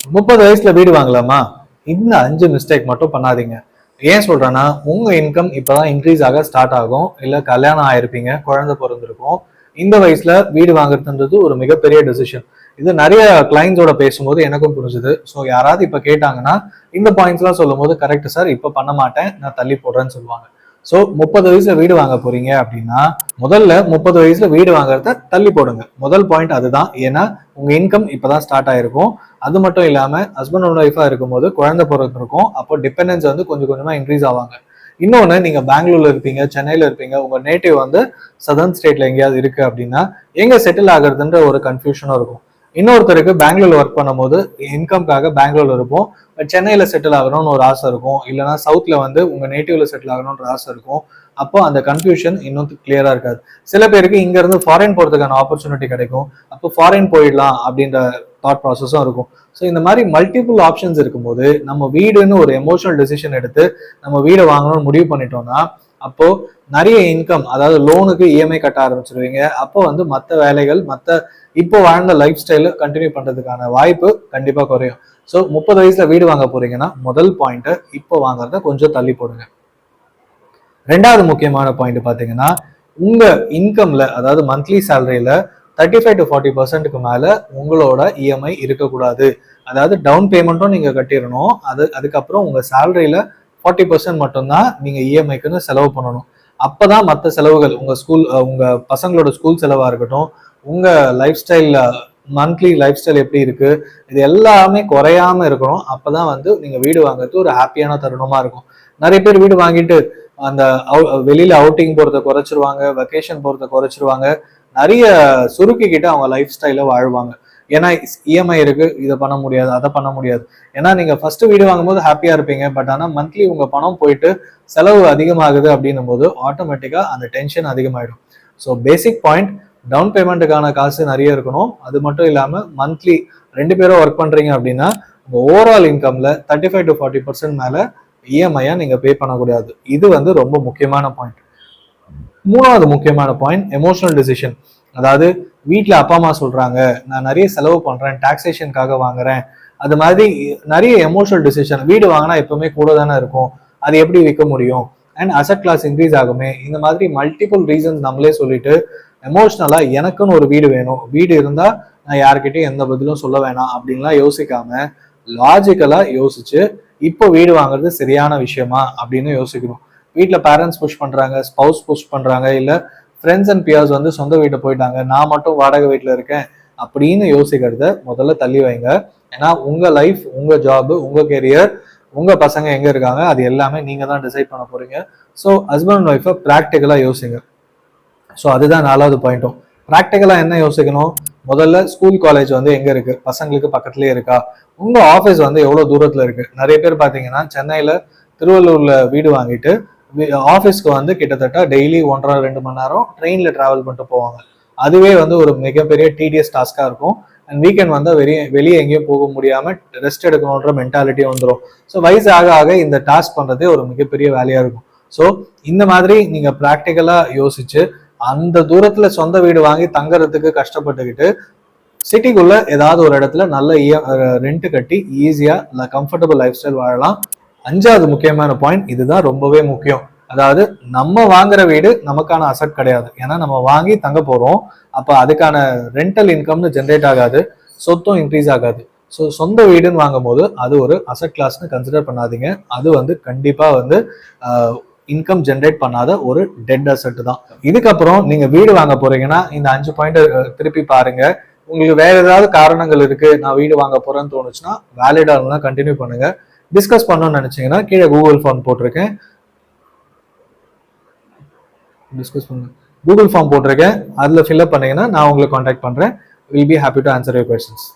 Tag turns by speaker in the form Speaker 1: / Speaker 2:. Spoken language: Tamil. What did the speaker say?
Speaker 1: முப்பது வயசுல வீடு வாங்கலாமா? இந்த அஞ்சு மிஸ்டேக் மட்டும் பண்ணாதீங்க. ஏன் சொல்றேன்னா உங்க இன்கம் இப்பதான் இன்க்ரீஸ் ஆக ஸ்டார்ட் ஆகும். இல்ல கல்யாணம் ஆயிருப்பீங்க குழந்தை பிறந்திருக்கும். இந்த வயசுல வீடு வாங்குறதுன்றது ஒரு மிகப்பெரிய டெசிஷன் இது நிறைய கிளைண்ட்ஸோட பேசும்போது எனக்கும் புரிஞ்சுது. ஸோ யாராவது இப்போ கேட்டாங்கன்னா இந்த பாயிண்ட்ஸ்லாம் சொல்லும்போது கரெக்ட் சார் இப்போ பண்ண மாட்டேன். நான் தள்ளி போடுறேன்னு சொல்லுவாங்க. ஸோ முப்பது வயசுல வீடு வாங்க போறீங்க அப்படின்னா முதல்ல முப்பது வயசுல வீடு வாங்குறத தள்ளி போடுங்க. முதல் பாயிண்ட் அதுதான். ஏன்னா உங்க இன்கம் இப்பதான் ஸ்டார்ட் ஆயிருக்கும். அது மட்டும் இல்லாம ஹஸ்பண்ட் அண்ட் ஒய்ஃபா இருக்கும்போது குழந்தை பிறந்திருக்கும் அப்போ டிபெண்டன்ஸ் வந்து கொஞ்சம் கொஞ்சமா இன்க்ரீஸ் ஆவாங்க. இன்னொன்று நீங்கள் பெங்களூர்ல இருப்பீங்க சென்னையில் இருப்பீங்க உங்கள் நேட்டிவ் வந்து சதர்ன் ஸ்டேட்டில் எங்கேயாவது இருக்குது அப்படின்னா எங்கே செட்டில் ஆகுறதுன்ற ஒரு கன்ஃபியூஷனும் இருக்கும். இன்னொருத்தருக்கு பெங்களூர்ல ஒர்க் பண்ணும்போது இன்கம்க்காக பெங்களூர்ல இருப்போம். பட் சென்னையில செட்டில் ஆகணும்னு ஒரு ஆசை இருக்கும். இல்லைன்னா சவுத்ல வந்து உங்க நேட்டிவ்ல செட்டில் ஆகணும்ன்ற ஆசை இருக்கும். அப்போ அந்த கன்ஃபியூஷன் இன்னும் கிளியரா இருக்காது. சில பேருக்கு இங்க இருந்து ஃபாரின் போறதுக்கான ஆப்பர்ச்சுனிட்டி கிடைக்கும். அப்போ ஃபாரின் போயிடலாம் அப்படின்ற தாட் ப்ராசஸும் இருக்கும். ஸோ இந்த மாதிரி மல்டிபிள் ஆப்ஷன்ஸ் இருக்கும்போது நம்ம வீடுன்னு ஒரு எமோஷனல் டெசிஷன் எடுத்து நம்ம வீடை வாங்கணும்னு முடிவு பண்ணிட்டோம்னா அப்போ நிறைய இன்கம் அதாவது லோனுக்கு இஎம்ஐ கட்ட ஆரம்பிச்சிருவீங்க. அப்போ வந்து மற்ற வேலைகள் மற்ற இப்போ வாழ்ந்த லைஃப் ஸ்டைல கண்டினியூ பண்றதுக்கான வாய்ப்பு கண்டிப்பா குறையும். ஸோ முப்பது வயசுல வீடு வாங்க போறீங்கன்னா முதல் பாயிண்ட்டை இப்போ வாங்குறத கொஞ்சம் தள்ளி போடுங்க. ரெண்டாவது முக்கியமான பாயிண்ட் பாத்தீங்கன்னா உங்க இன்கம்ல அதாவது மந்த்லி சேலரியில தேர்ட்டி ஃபைவ் டு ஃபார்ட்டி பர்சன்ட்டுக்கு மேல உங்களோட இஎம்ஐ இருக்கக்கூடாது. அதாவது டவுன் பேமெண்ட்டும் நீங்க கட்டிடணும். அது அதுக்கப்புறம் உங்க சேலரியில ஃபார்ட்டி பர்சன்ட் மட்டும்தான் நீங்கள் இஎம்ஐக்குன்னு செலவு பண்ணணும். அப்பதான் மற்ற செலவுகள் உங்கள் ஸ்கூல் உங்கள் பசங்களோட ஸ்கூல் செலவாக இருக்கட்டும் உங்கள் lifestyle monthly lifestyle எப்படி இருக்குது இது எல்லாமே குறையாம இருக்கணும். அப்போ தான் வந்து நீங்கள் வீடு வாங்குறது ஒரு ஹாப்பியான தருணமாக இருக்கும். நிறைய பேர் வீடு வாங்கிட்டு அந்த வெளியில் அவுட்டிங் போகிறத குறைச்சிருவாங்க வெக்கேஷன் போகிறத குறைச்சிருவாங்க. நிறைய சுருக்கிக்கிட்டு அவங்க லைஃப் ஸ்டைலை வாழ்வாங்க. ஏன்னா இஎம்ஐ இருக்கு இதை பண்ண முடியாது அதை பண்ண முடியாது. ஏன்னா நீங்க ஃபர்ஸ்ட் வீடு வாங்கும்போது ஹாப்பியா இருப்பீங்க பட் ஆனா மந்த்லி உங்க பணம் போயிட்டு செலவு அதிகமாகுது அப்படின்னும் போது ஆட்டோமேட்டிக்கா அந்த டென்ஷன் அதிகமாயிடும். ஸோ பேசிக் பாயிண்ட் டவுன் பேமெண்ட்டுக்கான காசு நிறைய இருக்கணும். அது மட்டும் இல்லாம மந்த்லி ரெண்டு பேரும் ஒர்க் பண்றீங்க அப்படின்னா உங்க overall இன்கம்ல thirty five to forty percent மேல இஎம்ஐயா நீங்க பே பண்ணக்கூடாது. இது வந்து ரொம்ப முக்கியமான பாயிண்ட் மூணாவது முக்கியமான பாயிண்ட் எமோஷனல் டிசிஷன் அதாவது வீட்டில் அப்பா அம்மா சொல்கிறாங்க நான் நிறைய செலவு பண்ணுறேன் டாக்ஸேஷனுக்காக வாங்குறேன். அது மாதிரி நிறைய எமோஷனல் டிசிஷன் வீடு வாங்கினா எப்பவுமே கூட தானே இருக்கும். அது எப்படி விற்க முடியும்? அண்ட் அசட் கிளாஸ் இன்க்ரீஸ் ஆகுமே? இந்த மாதிரி மல்டிபிள் ரீசன்ஸ் நம்மளே சொல்லிட்டு எமோஷ்னலாக எனக்குன்னு ஒரு வீடு வேணும். வீடு இருந்தால் நான் யார்கிட்டையும் எந்த பதிலும் சொல்ல வேணாம் அப்படின்லாம் யோசிக்காம லாஜிக்கலாக யோசிச்சு இப்போ வீடு வாங்குறது சரியான விஷயமா அப்படின்னு யோசிக்கணும். வீட்டில் பேரண்ட்ஸ் புஷ் பண்ணுறாங்க ஸ்பவுஸ் புஷ் பண்ணுறாங்க இல்லை ஃப்ரெண்ட்ஸ் அண்ட் பியர்ஸ் வந்து சொந்த வீட்டை போயிட்டாங்க. நான் மட்டும் வாடகை வீட்டில் இருக்கேன் அப்படின்னு யோசிக்கிறத முதல்ல தள்ளி வைங்க. ஏன்னா உங்கள் லைஃப் உங்கள் ஜாபு உங்கள் கெரியர் உங்கள் பசங்க எங்கே இருக்காங்க அது எல்லாமே நீங்கள் தான் டிசைட் பண்ண போகிறீங்க ஸோ ஹஸ்பண்ட் அண்ட் ஒய்ஃபை ப்ராக்டிக்கலாக யோசிங்க. ஸோ அதுதான் நாலாவது பாயிண்ட்டும் ப்ராக்டிக்கலாக என்ன யோசிக்கணும்? முதல்ல ஸ்கூல் காலேஜ் வந்து எங்கே இருக்குது பசங்களுக்கு பக்கத்துலேயே இருக்கா? உங்கள் ஆஃபீஸ் வந்து எவ்வளோ தூரத்தில் இருக்குது நிறைய பேர் பார்த்தீங்கன்னா சென்னையில் திருவள்ளூரில் வீடு வாங்கிட்டு ஆஃபீஸ்க்கு வந்து கிட்டத்தட்ட டெய்லி ஒன்றரை ரெண்டு மணி நேரம் ட்ரெயினில் ட்ராவல் பண்ணிட்டு போவாங்க. அதுவே வந்து ஒரு மிகப்பெரிய டிடிஎஸ் டாஸ்காக இருக்கும். அண்ட் வீக்கெண்ட் வந்தால் வெளியே வெளியே எங்கேயும் போக முடியாமல் ரெஸ்ட் எடுக்கணுன்ற மென்டாலிட்டி வந்துடும் ஸோ வயசு ஆக ஆக இந்த டாஸ்க் பண்ணுறதே ஒரு மிகப்பெரிய வேலையாக இருக்கும். ஸோ இந்த மாதிரி நீங்கள் ப்ராக்டிக்கலாக யோசிச்சு அந்த தூரத்தில் சொந்த வீடு வாங்கி தங்குறதுக்கு கஷ்டப்பட்டுக்கிட்டு சிட்டிக்குள்ள ஏதாவது ஒரு இடத்துல நல்ல ரெண்ட் கட்டி ஈஸியாக கம்ஃபர்டபுள் லைஃப் ஸ்டைல் வாழலாம். அஞ்சாவது முக்கியமான பாயிண்ட் இதுதான் ரொம்பவே முக்கியம். அதாவது நம்ம வாங்குற வீடு நமக்கான அசட் கிடையாது. ஏன்னா நம்ம வாங்கி தங்க போறோம். அப்ப அதுக்கான ரெண்டல் இன்கம்னு ஜென்ரேட் ஆகாது. சொத்தும் இன்க்ரீஸ் ஆகாது. ஸோ சொந்த வீடுன்னு வாங்கும்போது அது ஒரு அசட் கிளாஸ்னு கன்சிடர் பண்ணாதீங்க. அது வந்து கண்டிப்பா வந்து இன்கம் ஜென்ரேட் பண்ணாத ஒரு டெட் அசட் தான். இதுக்கப்புறம் நீங்க வீடு வாங்க போறீங்கன்னா இந்த அஞ்சு பாயிண்ட் திருப்பி பாருங்க. உங்களுக்கு வேற ஏதாவது காரணங்கள் இருக்கு நான் வீடு வாங்க போறேன்னு தோணுச்சுன்னா வேலிடா இருந்தால் கண்டினியூ பண்ணுங்க. டிஸ்கஸ் பண்ணணும்னு நினச்சிங்கன்னா கீழே கூகுள் ஃபார்ம் போட்டிருக்கேன். டிஸ்கஸ் பண்ணுங்க கூகுள் ஃபார்ம் போட்டிருக்கேன். அதில் ஃபில்அப் பண்ணிங்கன்னா நான் உங்களை காண்டாக்ட் பண்ணுறேன் will be happy to answer your questions